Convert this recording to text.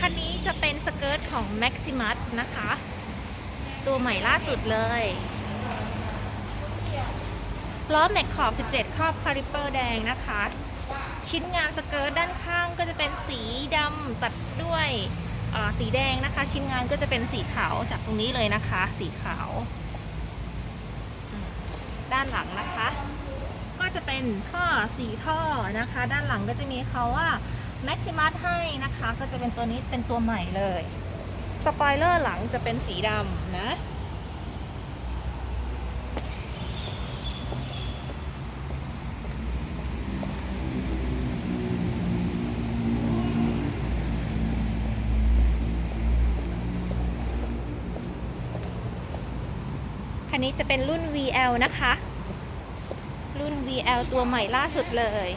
คันนี้จะเป็นสเกิร์ตของ Maximus นะคะ ตัวใหม่ล่าสุดเลยล้อแม็กขอบ 17 ครอบคาลิเปอร์แดงนะคะ ชิ้นงานสเกิร์ตด้านข้างก็จะเป็นสีดำตัดด้วยสีแดงนะคะ ชิ้นงานก็จะเป็นสีขาวจากตรงนี้เลยนะคะ สีขาว ด้านหลังนะคะ ก็จะเป็นท่อสีท่อนะคะ ด้านหลังก็จะมีเขาว่า Maximus ให้นะคะ ก็จะเป็นตัวนี้เป็นตัวใหม่เลยสปอยเลอร์หลังจะเป็นสีดำนะ คันนี้จะเป็นรุ่น VL นะคะ รุ่น VL ตัวใหม่ล่าสุดเลย